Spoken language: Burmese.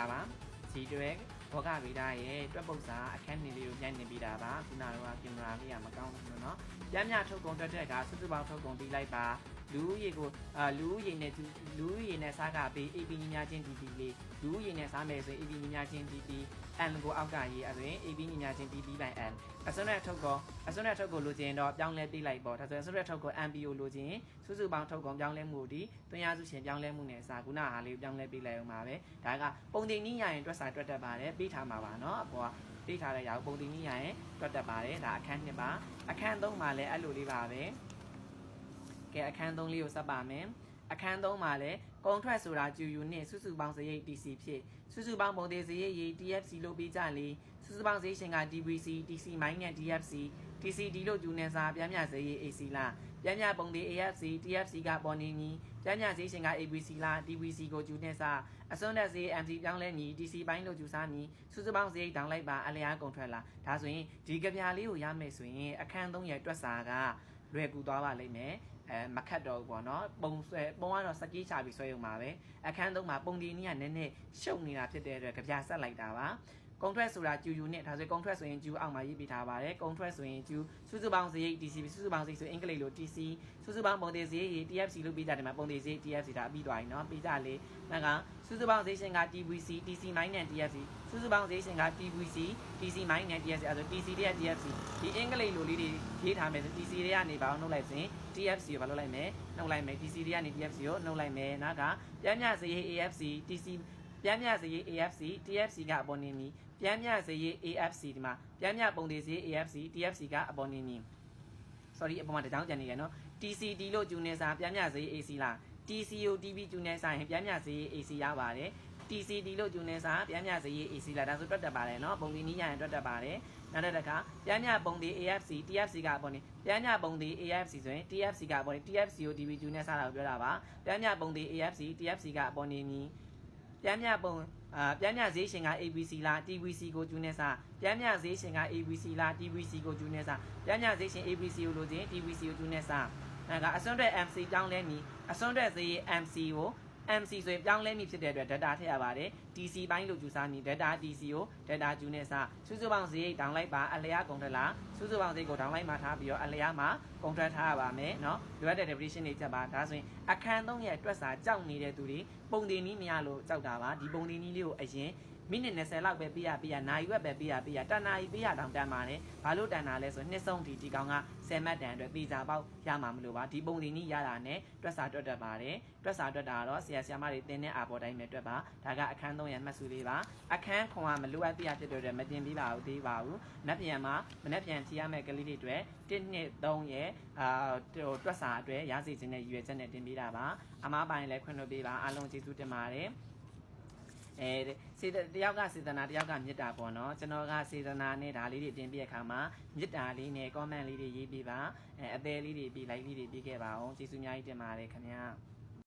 လာပါစီတွဲဘောကဗီဒရဲ့တွက်ပုတ်စာအခန်းနေလေးကိုပြန်နေပြီးတာပါခုနကတော့ကင်မရာလေးကမကောင်းဘူးနော်ပြင်းပြထုတ်ကုန်တွက်တဲ့ကစုစုပေါင်းထုတ်ကုန်ပြီးလိုက်ပါ လူဦးရေကိုအာလူဦးရေနဲ့လူဦးရေနဲ့စားကပေး AP ညီညာချင်း PP လေးလူဦးရေနဲ့စားမယ်ဆိုရင် AP ညီညာချင်း PP N ကိုအောက်ကရေးအဲဆိုရင် AP ညီညာချင်း PP by N အစွန်းနဲ့ထုတ်ကုန်အစွန်းနဲ့ထုတ်ကုန်လိုချင်တော့ပြောင်းလဲပေးလိုက်ပေါ့ဒါဆိုရင်အစွန်းနဲ့ထုတ်ကုန် MPO လိုချင်စုစုပေါင်းထုတ်ကုန်ပြောင်းလဲမှုဒီတွင်ရစုရှင်ပြောင်းလဲမှုနဲ့စာခုနဟာလေးပြောင်းလဲပေးလိုက်အောင်ပါပဲဒါကပုံတင်နည်းရရင်တွက်စာတွက်တတ်ပါတယ်ပေးထားမှာပါเนาะအပေါ်ကပေးထားတဲ့ຢာကိုပုံတင်နည်းရရင်တွက်တတ်ပါတယ်ဒါအခန်းနှစ်ပါအခန်းသုံးမှာလည်းအဲ့လိုလေးပါပဲ ကဲအခန်းသုံးလေးကိုစပ်ပါမယ်အခန်းသုံးမှာလည်းကုံထွက်ဆိုတာ GU နဲ့စုစုပေါင်းစရိတ် TC ဖြစ်စုစုပေါင်းပုံသေးစရိတ်ရေး TFC လို့ပြီးကြလေစုစုပေါင်းစရိတ်ရှင်က DVC TC မိုင်းနဲ့ DFC TCD လို့ယူနေစာပြန်မြစရိတ် AC လားပြန်မြပုံသေး AFC TFC ကပေါ်နေညီပြန်မြစရိတ်ရှင်က ABC လား DVC ကိုယူနေစာအစွန်းတက်စရိတ် MC ပြောင်းလဲညီ TC ပိုင်းလို့ယူစားညီစုစုပေါင်းစရိတ်တောင်းလိုက်ပါအလျားကုန်ထွက်လာဒါဆိုရင်ဒီကြပြားလေးကိုရမယ်ဆိုရင်အခန်း3ရဲ့တွက်စာက လွယ်ကူသွားပါလိမ့်မယ်အဲမခတ်တော့ဘူးပေါ့နော်ပုံဆွဲပုံကတော့စကြီးချပြီးဆွဲရုံပါပဲအခန်းသုံးမှာပုံဒီနည်းကနည်းနည်းရှုပ်နေတာဖြစ်တဲ့အတွက်ကြပြဆက်လိုက်တာပါ ကုံထွက်ဆိုတာကျူယူနဲ့ဒါဆိုကုံထွက်ဆိုရင်ကျူအောက်မှာရေးပြထားပါတယ်ကုံထွက်ဆိုရင်ကျူစုစုပေါင်းစရိတ် TC စုစုပေါင်းစရိတ်ဆိုအင်္ဂလိပ်လို TC စုစုပေါင်းပုံသေးစရိတ် TFC လို့ပြီးကြတယ်မှာပုံသေးစရိတ် TFC ဒါပြီးသွားပြီเนาะပြီးကြလေနောက်ကစုစုပေါင်းစရိတ်ရှင်က TVC TC မိုင်းနဲ့ TFC စုစုပေါင်းစရိတ်ရှင်က TVC TC မိုင်းနဲ့ TFC အဲဆို TC တဲ့ TFC ဒီအင်္ဂလိပ်လိုလေးတွေရေးထားမယ်ဆို TC တွေကနေဘာလို့နှုတ်လိုက်စင် TFC ကိုဘာလို့လိုက်မယ်နှုတ်လိုက်မယ် TC တွေကနေ TFC ကိုနှုတ်လိုက်မယ်နောက်ကပြန်မြစရိတ် AFC TC ပြန်မြစရိတ် AFC TFC ကအပေါ်နေမီ ပြန်မြစရိတ် AFC ဒီမှာပြန်မြပုံသေးစရိတ် AFC TFC ကအပေါ်နေမီ sorry အပေါ်မှာတကြောင်ကြံနေရနော် TCD လို့ဂျူနေစာပြန်မြစရိတ် AC လား TCO TV ဂျူနေစာရင်ပြန်မြစရိတ် AC ရပါတယ် TCD လို့ဂျူနေစာပြန်မြစရိတ် AC လားဒါဆိုတွက်တက်ပါတယ်နော်ပုံဒီနီးရရင်တွက်တက်ပါတယ်နောက်တစ်ခါပြန်မြပုံဒီ AFC TFC ကအပေါ်နေပြန်မြပုံဒီ AFC ဆိုရင် TFC ကအပေါ်နေ TFC ကို TV ဂျူနေစာတာကိုပြောတာပါပြန်မြပုံဒီ AFC TFC ကအပေါ်နေမီပြန်မြပုံ အာပြန်မြဈေးရှင်က ABC လား TVC ကိုဂျူနေစာပြန်မြဈေးရှင်က ABC လား TVC ကိုဂျူနေစာပြန်မြဈေးရှင် ABC ကိုလို့ချင်း TVC ကိုဂျူနေစာအဲကအစွန်းတဲ့ MC တောင်းလဲမီအစွန်းတဲ့ဈေး MC ကို MC ဆိုရင်ပြောင်းလဲမိဖြစ်တဲ့အတွက် data ထည့်ရပါတယ် DC ဘိုင်းလို့ယူဆမည် data DC ကို data ကျူနဲ့စစုစုပေါင်းဈေးဒေါင်းလိုက်ပါအလျားကုန်ထလာစုစုပေါင်းဈေးကိုဒေါင်းလိုက်မှာထားပြီးတော့အလျားမှာကုန်ထထားရပါမယ်เนาะလိုအပ်တဲ့ definition တွေချက်ပါဒါဆိုရင်အခန်း3ရဲ့တွက်စာကြောက်နေတဲ့သူတွေပုံတင်နည်းမရလို့ကြောက်တာပါဒီပုံတင်နည်းလေးကိုအရင် မိနစ်20လောက်ပဲပေးရပေးရနာရီဝက်ပဲပေးရပေးရတန်နာရီပေးရတောင်တန်ပါတယ်ဘာလို့တန်တာလဲဆိုနှစ်ဆုံးဒီဒီကောင်က10မှတ်တန်အတွက်သေချာပေါက်ရမှာမလို့ပါဒီပုံတင်နည်းရတာနဲ့တွက်စာတွက်တတ်ပါတယ်တွက်စာတွက်တာကတော့ဆရာဆရာမတွေတင်းတဲ့အာပေါ်တိုင်းပဲတွက်ပါဒါကအခန်း3ရဲ့မှတ်စုလေးပါအခန်းခွန်ကမလိုအပ်သေးရဖြစ်တဲ့အတွက်မတင်ပေးပါဘူးသေးပါဘူးနက်ပြန်မှာမနက်ပြန်ချီရမယ့်ကလေးတွေအတွက်1နှစ်3ရဲ့အာဟိုတွက်စာအတွက်ရစီခြင်းနဲ့ရည်ရွယ်ချက်နဲ့တင်ပေးတာပါအမားပိုင်းလည်းခွင့်လွှတ်ပေးပါအားလုံးကျေးဇူးတင်ပါတယ် အဲစေတတယောက်ကစေတနာတယောက်ကမေတ္တာပေါ့နော်ကျွန်တော်ကစေတနာနဲ့ဒါလေးတွေတင်ပြတဲ့အခါမှာမေတ္တာလေးနဲ့ comment လေးတွေရေးပေးပါအဲအသေးလေးတွေပြီး like လေးတွေပြီးခဲ့ပါအောင်ကျေးဇူးအများကြီးတင်ပါတယ်ခင်ဗျာ